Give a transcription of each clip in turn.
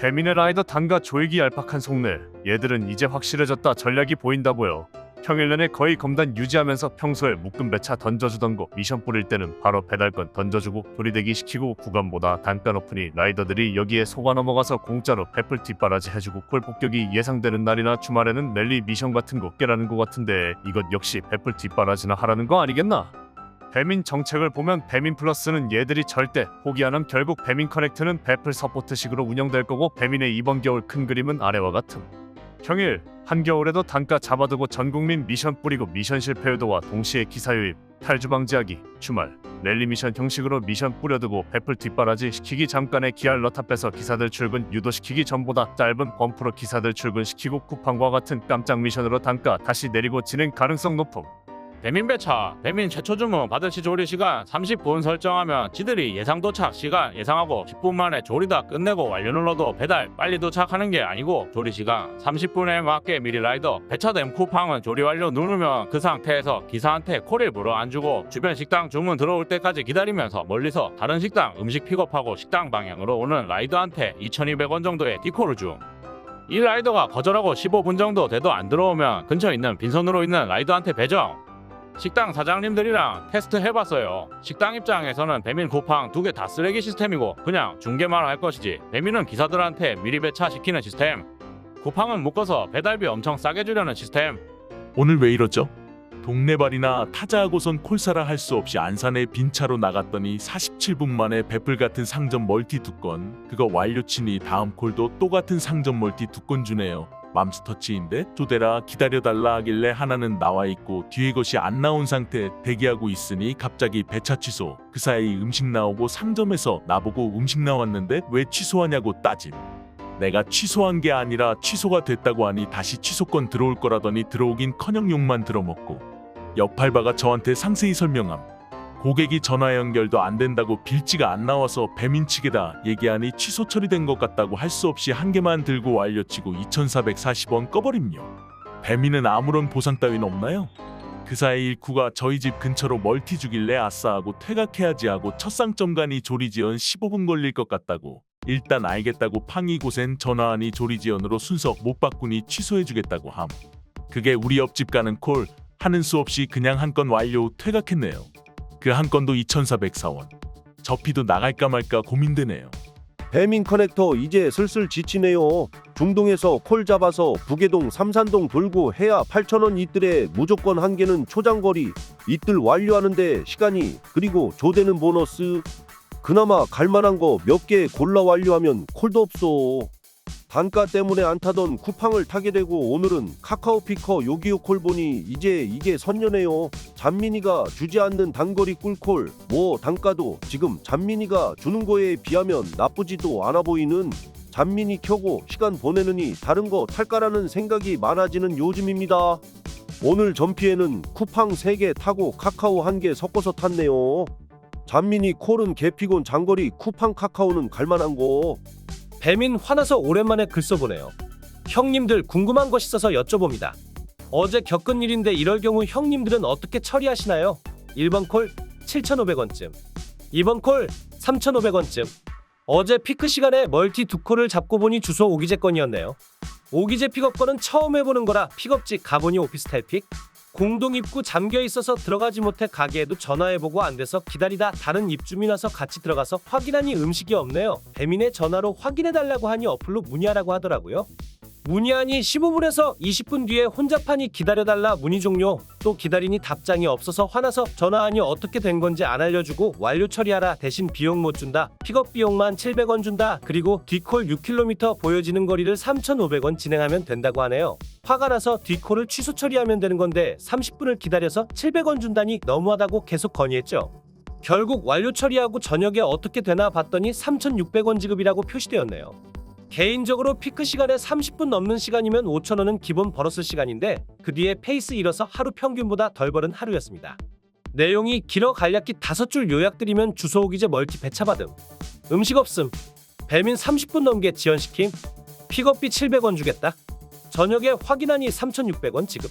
배민의 라이더 단가 조이기 얄팍한 속내 얘들은 이제 확실해졌다 전략이 보인다 보여 평일 내내 거의 검단 유지하면서 평소에 묶은 배차 던져주던 거 미션 뿌릴 때는 바로 배달건 던져주고 조리대기 시키고 구간보다 단가 높으니 라이더들이 여기에 속아 넘어가서 공짜로 페플 뒷바라지 해주고 콜 폭격이 예상되는 날이나 주말에는 랠리 미션 같은 거 깨라는 거 같은데 이것 역시 페플 뒷바라지나 하라는 거 아니겠나? 배민 정책을 보면 배민 플러스는 얘들이 절대 포기 안 함 결국 배민 커넥트는 배플 서포트식으로 운영될 거고 배민의 이번 겨울 큰 그림은 아래와 같음. 평일 한겨울에도 단가 잡아두고 전국민 미션 뿌리고 미션 실패 유도와 동시에 기사 유입, 탈주 방지하기, 주말, 랠리 미션 형식으로 미션 뿌려두고 배플 뒷바라지 시키기 잠깐의 기할 넣다 빼서 기사들 출근 유도시키기 전보다 짧은 범프로 기사들 출근시키고 쿠팡과 같은 깜짝 미션으로 단가 다시 내리고 진행 가능성 높음. 배민 배차, 배민 최초 주문 받을 시 조리 시간 30분 설정하면 지들이 예상 도착 시간 예상하고 10분 만에 조리 다 끝내고 완료 눌러도 배달 빨리 도착하는 게 아니고 조리 시간 30분에 맞게 미리 라이더 배차된 쿠팡은 조리 완료 누르면 그 상태에서 기사한테 콜을 물어 안 주고 주변 식당 주문 들어올 때까지 기다리면서 멀리서 다른 식당 음식 픽업하고 식당 방향으로 오는 라이더한테 2,200원 정도의 디콜을 줌. 이 라이더가 거절하고 15분 정도 돼도 안 들어오면 근처에 있는 빈손으로 있는 라이더한테 배정. 식당 사장님들이랑 테스트 해봤어요. 식당 입장에서는 배민 쿠팡 두 개 다 쓰레기 시스템이고 그냥 중계만 할 것이지 배민은 기사들한테 미리 배차 시키는 시스템. 쿠팡은 묶어서 배달비 엄청 싸게 주려는 시스템. 오늘 왜 이러죠? 동네발이나 타자하고선 콜사라 할 수 없이 안산에 빈차로 나갔더니 47분 만에 배플 같은 상점 멀티 두 건 그거 완료 치니 다음 콜도 또 같은 상점 멀티 두 건 주네요. 맘스터치인데 조대라 기다려달라 하길래 하나는 나와 있고 뒤에 것이 안 나온 상태 대기하고 있으니 갑자기 배차 취소. 그 사이 음식 나오고 상점에서 나보고 음식 나왔는데 왜 취소하냐고 따짐. 내가 취소한 게 아니라 취소가 됐다고 하니 다시 취소권 들어올 거라더니 들어오긴 커녕 욕만 들어먹고. 옆 알바가 저한테 상세히 설명함 고객이 전화 연결도 안 된다고 빌지가 안 나와서 배민 측에다 얘기하니 취소 처리된 것 같다고 할 수 없이 한 개만 들고 완료치고 2,440원 꺼버림요 배민은 아무런 보상 따윈 없나요? 그 사이 일쿠가 저희 집 근처로 멀티 주길래 아싸 하고 퇴각해야지 하고 첫 상점 가니 조리지연 15분 걸릴 것 같다고 일단 알겠다고 팡이 고센 전화하니 조리지연으로 순서 못 바꾸니 취소해주겠다고 함. 그게 우리 옆집 가는 콜 하는 수 없이 그냥 한 건 완료 후 퇴각했네요. 그 한 건도 2,404원. 저피도 나갈까 말까 고민되네요. 배민 커넥터 이제 슬슬 지치네요. 중동에서 콜 잡아서 부계동 삼산동 돌고 해야 8천원 이틀에 무조건 한 개는 초장거리 이틀 완료하는데 시간이 그리고 조대는 보너스 그나마 갈만한 거 몇 개 골라 완료하면 콜도 없어. 단가 때문에 안 타던 쿠팡을 타게 되고 오늘은 카카오 피커 요기요 콜 보니 이제 이게 선녀네요. 잔민이가 주지 않는 단거리 꿀콜 뭐 단가도 지금 잔민이가 주는 거에 비하면 나쁘지도 않아 보이는 잔민이 켜고 시간 보내느니 다른 거 탈까라는 생각이 많아지는 요즘입니다. 오늘 전피에는 쿠팡 3개 타고 카카오 1개 섞어서 탔네요. 잔민이 콜은 개피곤 장거리 쿠팡 카카오는 갈만한 거. 배민 화나서 오랜만에 글 써보네요. 형님들 궁금한 것 있어서 여쭤봅니다. 어제 겪은 일인데 이럴 경우 형님들은 어떻게 처리하시나요? 1번 콜 7,500원쯤 2번 콜 3,500원쯤 어제 피크 시간에 멀티 두 콜을 잡고 보니 주소 오기제 건이었네요. 오기제 픽업 건은 처음 해보는 거라 픽업지 가보니 오피스텔 픽 공동 입구 잠겨 있어서 들어가지 못해 가게에도 전화해보고 안 돼서 기다리다 다른 입주민 와서 같이 들어가서 확인하니 음식이 없네요. 배민의 전화로 확인해달라고 하니 어플로 문의하라고 하더라고요. 문의하니 15분에서 20분 뒤에 혼잡하니 기다려달라 문의 종료. 또 기다리니 답장이 없어서 화나서 전화하니 어떻게 된 건지 안 알려주고 완료 처리하라 대신 비용 못 준다. 픽업 비용만 700원 준다. 그리고 뒷콜 6km 보여지는 거리를 3,500원 진행하면 된다고 하네요. 화가 나서 뒷콜을 취소 처리하면 되는 건데 30분을 기다려서 700원 준다니 너무하다고 계속 건의했죠. 결국 완료 처리하고 저녁에 어떻게 되나 봤더니 3,600원 지급이라고 표시되었네요. 개인적으로 피크 시간에 30분 넘는 시간이면 5,000원은 기본 벌었을 시간인데 그 뒤에 페이스 잃어서 하루 평균보다 덜 벌은 하루였습니다. 내용이 길어 간략히 다섯 줄 요약드리면 주소 오기제 멀티 배차 받음 음식 없음 배민 30분 넘게 지연시킴 픽업비 700원 주겠다 저녁에 확인하니 3,600원 지급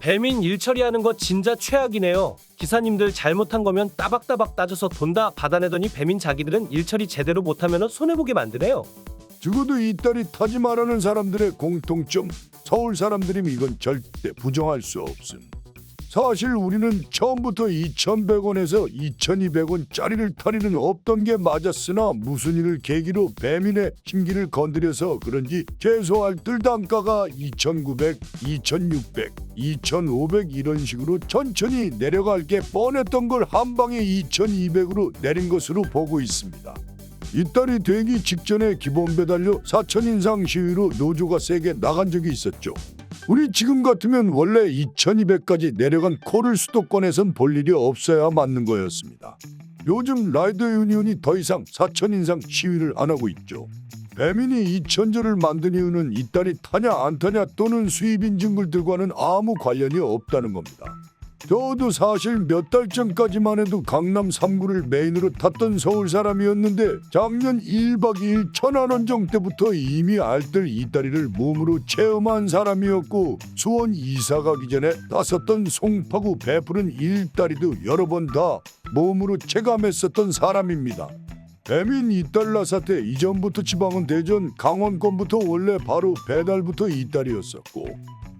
배민 일 처리하는 거 진짜 최악이네요. 기사님들 잘못한 거면 따박따박 따져서 돈다 받아내더니 배민 자기들은 일 처리 제대로 못하면 손해보게 만드네요. 적어도 이딸이 타지 말라는 사람들의 공통점 서울 사람들이면 이건 절대 부정할 수 없음. 사실 우리는 처음부터 2,100원에서 2,200원짜리를 탈 일은 없던 게 맞았으나 무슨 일을 계기로 배민의 심기를 건드려서 그런지 최소 알뜰 단가가 2,900, 2,600, 2,500 이런 식으로 천천히 내려갈 게 뻔했던 걸 한 방에 2,200으로 내린 것으로 보고 있습니다. 이달이 되기 직전에 기본 배달료 4천 인상 시위로 노조가 세게 나간 적이 있었죠. 우리 지금 같으면 원래 2,200까지 내려간 코를 수도권에선 볼 일이 없어야 맞는 거였습니다. 요즘 라이더 유니온이 더 이상 4천 인상 시위를 안 하고 있죠. 배민이 2천조를 만든 이유는 이달이 타냐 안 타냐 또는 수입 인증글들과는 아무 관련이 없다는 겁니다. 저도 사실 몇 달 전까지만 해도 강남 3구를 메인으로 탔던 서울 사람이었는데 작년 1박 2일 천안 원정 때부터 이미 알뜰 이다리를 몸으로 체험한 사람이었고 수원 이사 가기 전에 땄었던 송파구 베푸른 일다리도 여러 번 다 몸으로 체감했었던 사람입니다. 배민 이달라 사태 이전부터 지방은 대전 강원권부터 원래 바로 배달부터 이달이었었고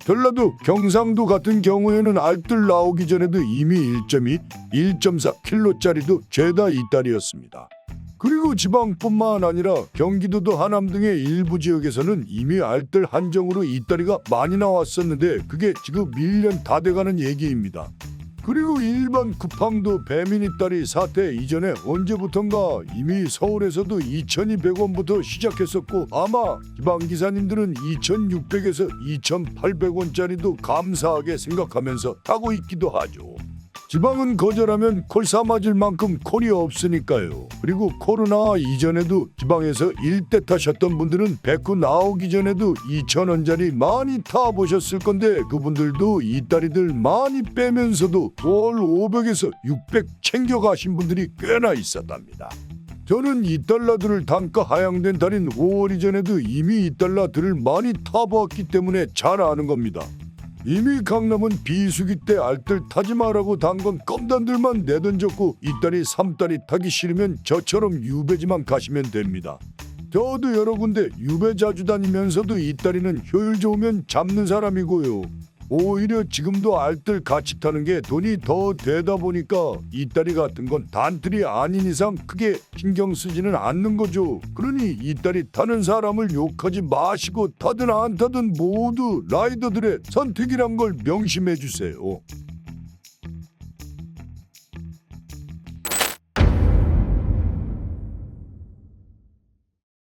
전라도 경상도 같은 경우에는 알뜰 나오기 전에도 이미 1.2, 1.4 킬로짜리도 죄다 이달이었습니다. 그리고 지방뿐만 아니라 경기도도 하남 등의 일부 지역에서는 이미 알뜰 한정으로 이달이가 많이 나왔었는데 그게 지금 1년 다 돼가는 얘기입니다. 그리고 일반 쿠팡도 배민이 딸이 사태 이전에 언제부턴가 이미 서울에서도 2,200원부터 시작했었고 아마 지방 기사님들은 2,600에서 2,800원짜리도 감사하게 생각하면서 타고 있기도 하죠. 지방은 거절하면 콜사 맞을 만큼 콜이 없으니까요. 그리고 코로나 이전에도 지방에서 일대 타셨던 분들은 백구 나오기 전에도 2,000원짜리 많이 타보셨을 건데 그분들도 이따리들 많이 빼면서도 월 500에서 600 챙겨가신 분들이 꽤나 있었답니다. 저는 이 달러들을 단가 하향된 달인 5월 이전에도 이미 이 달러들을 많이 타보았기 때문에 잘 아는 겁니다. 이미 강남은 비수기 때 알뜰 타지 마라고 단건 껌단들만 내던졌고 이딸이 삼딸이 타기 싫으면 저처럼 유배지만 가시면 됩니다. 저도 여러 군데 유배 자주 다니면서도 이딸이는 효율 좋으면 잡는 사람이고요. 오히려 지금도 알뜰 같이 타는 게 돈이 더 되다 보니까 이딸이 같은 건 단틀이 아닌 이상 크게 신경 쓰지는 않는 거죠. 그러니 이딸이 타는 사람을 욕하지 마시고 타든 안 타든 모두 라이더들의 선택이란 걸 명심해 주세요.